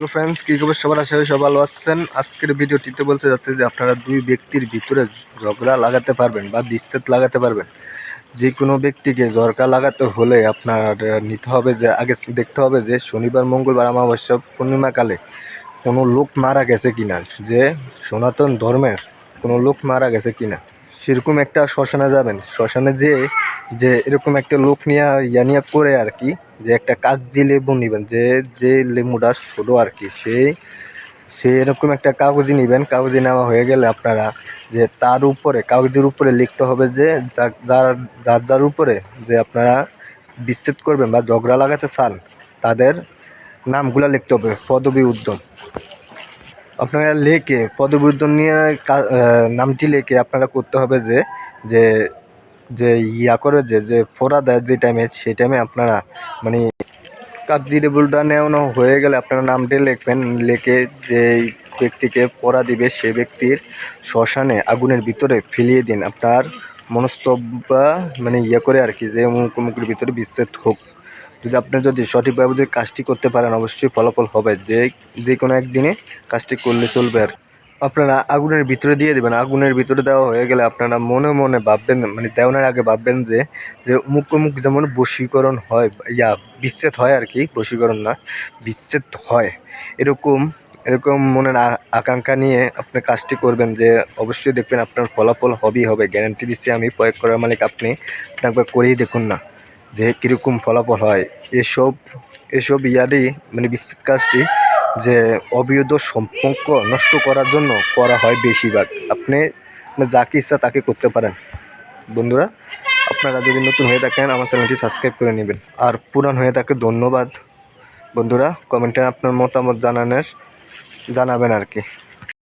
তো ফ্রেন্ডস কী খবর? সবার আশা করি সব ভালো আছেন। আজকের ভিডিওটিতে বলতে যাচ্ছে যে আপনারা দুই ব্যক্তির ভিতরে ঝগড়া লাগাতে পারবেন বা বিচ্ছেদ লাগাতে পারবেন। যে কোনো ব্যক্তিকে ঝরকা লাগাতে হলে আপনার নিতে হবে যে, আগে দেখতে হবে যে শনিবার, মঙ্গলবার, অমাবস্যা, পূর্ণিমাকালে কোনো লোক মারা গেছে কিনা, যে সনাতন ধর্মের কোনো লোক মারা গেছে কিনা। সেরকম একটা শ্মশানে যাবেন। শ্মশানে যে যে এরকম একটা লোক নিয়ে, ইয়া নিয়ে করে আর কি, যে একটা কাগজি লেবু নেবেন, যে যে লেবুটা ছোটো আর কি সেই সে এরকম একটা কাগজি নেবেন, কাগজি নেওয়া হয়ে গেলে আপনারা যে তার উপরে, কাগজের উপরে লিখতে হবে যে, যার যার যার উপরে যে আপনারা বিচ্ছেদ করবেন বা ঝগড়া লাগাতে চান, তাদের নামগুলো লিখতে হবে, পদবী উদ্যম। আপনারা লেখে পদবর্ধন নিয়ে নামটি লেখে আপনারা করতে হবে যে যে যে ইয়া করে যে যে ফোড়া দেয় যে টাইমে সেই টাইমে আপনারা মানে কাগজি টেবুলটা নেওয়ানো হয়ে গেলে আপনারা নামটি লিখবেন। লিখে যে ব্যক্তিকে পড়া দিবে, সে ব্যক্তির শ্মশানে আগুনের ভিতরে ফেলিয়ে দিন। আপনার মনস্তব্য মানে ইয়ে করে আর কি, যে অমুকের ভিতরে বিচ্ছেদ হোক। যদি আপনি যদি সঠিকভাবে যদি কাজটি করতে পারেন, অবশ্যই ফলাফল হবে। যে যে কোনো একদিনে কাজটি করলে চলবে আর। আপনারা আগুনের ভিতরে দিয়ে দেবেন। আগুনের ভিতরে দেওয়া হয়ে গেলে আপনারা মনে মনে ভাববেন মানে দেওয়ানোর আগে ভাববেন যে যে অমুক যেমন বশীকরণ হয়, ইয়া, বিচ্ছেদ হয় আর কি, বশীকরণ না, বিচ্ছেদ হয়। এরকম এরকম মনের আকাঙ্ক্ষা নিয়ে আপনি কাজটি করবেন যে, অবশ্যই দেখবেন আপনার ফলাফল হবেই হবে। গ্যারান্টি দিচ্ছি আমি, প্রয়োগ করার মালিক আপনি। একবার করেই দেখুন না। যে কীরকম ফলাফল হয়, এসব এসব ইয়ারই মানে বিচ্ছেদ কাজটি যে অবৈধ সম্পর্ক নষ্ট করার জন্য করা হয় বেশিরভাগ। আপনি আপনি যাকে ইচ্ছা তাকে করতে পারেন। বন্ধুরা, আপনারা যদি নতুন হয়ে থাকেন, আমার চ্যানেলটি সাবস্ক্রাইব করে নেবেন। আর পুরান হয়ে থাকে, ধন্যবাদ। বন্ধুরা, কমেন্টে আপনার মতামত জানানোর, জানাবেন আর কি।